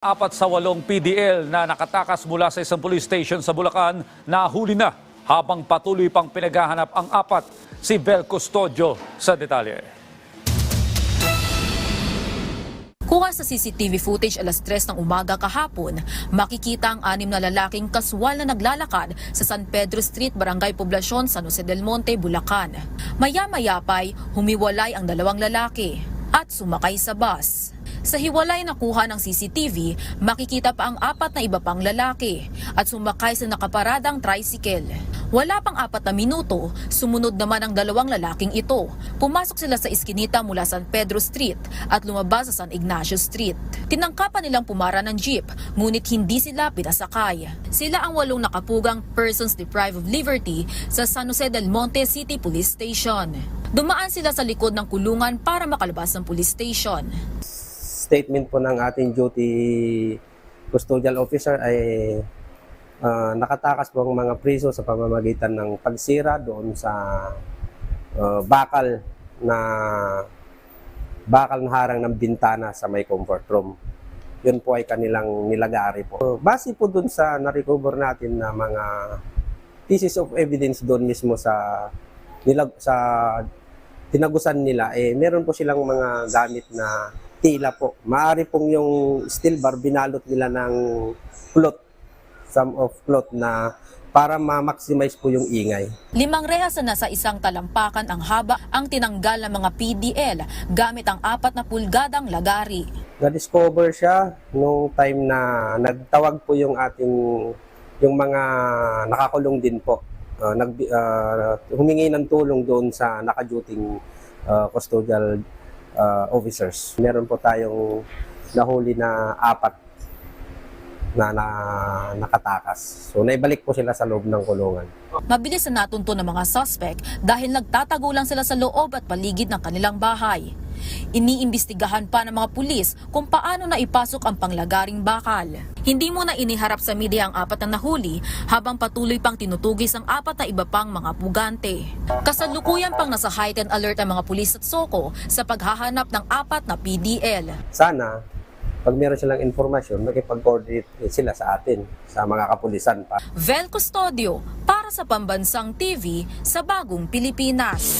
Apat sa walong PDL na nakatakas mula sa isang police station sa Bulacan nahuli na habang patuloy pang pinaghahanap ang apat si Bel Custodio sa detalye. Kuha sa CCTV footage alas 3 ng umaga kahapon, makikita ang anim na lalaking kaswal na naglalakad sa San Pedro Street, Barangay Poblacion, San Jose del Monte, Bulacan. Maya-maya pa'y humiwalay ang dalawang lalaki at sumakay sa bus. Sa hiwalay na kuha ng CCTV, makikita pa ang apat na iba pang lalaki at sumakay sa nakaparadang tricycle. Wala pang apat na minuto, sumunod naman ang dalawang lalaking ito. Pumasok sila sa iskinita mula San Pedro Street at lumabas sa San Ignacio Street. Tinangkapan nilang pumara ng jeep, ngunit hindi sila pinasakay. Sila ang walong nakapugang persons deprived of liberty sa San Jose del Monte City Police Station. Dumaan sila sa likod ng kulungan para makalabas ng police station. Statement po ng ating duty custodial officer ay ah, nakatakas po ang mga priso sa pamamagitan ng pagsira doon sa ah, bakal na bakal na harang ng bintana sa may comfort room. Yun po ay kanilang nilagari po. Base po doon sa na-recover natin na mga pieces of evidence doon mismo sa nilag sa tinagusan nila eh meron po silang mga gamit na tila po. Maari pong yung steel bar binalot nila ng cloth, some of cloth na para ma-maximize po yung ingay. Limang rehas na nasa isang talampakan ang haba ang tinanggal ng mga PDL gamit ang apat na pulgadang lagari. Na-discover siya nung time na nagtawag po yung ating yung mga nakakulong din po. Uh, nag, uh, humingi ng tulong doon sa nakaduting uh, custodial uh, officers. Meron po tayong nahuli na apat na, na nakatakas. So naibalik po sila sa loob ng kulungan. Mabilis na natunto ng mga suspect dahil nagtatago lang sila sa loob at paligid ng kanilang bahay. Iniimbestigahan pa ng mga pulis kung paano na ipasok ang panglagaring bakal. Hindi mo na iniharap sa media ang apat na nahuli habang patuloy pang tinutugis ang apat na iba pang mga pugante. Kasalukuyan pang nasa heightened alert ang mga pulis at soko sa paghahanap ng apat na PDL. Sana, pag meron silang informasyon, makipag-coordinate sila sa atin, sa mga kapulisan pa. Vel Custodio para sa Pambansang TV sa Bagong Pilipinas.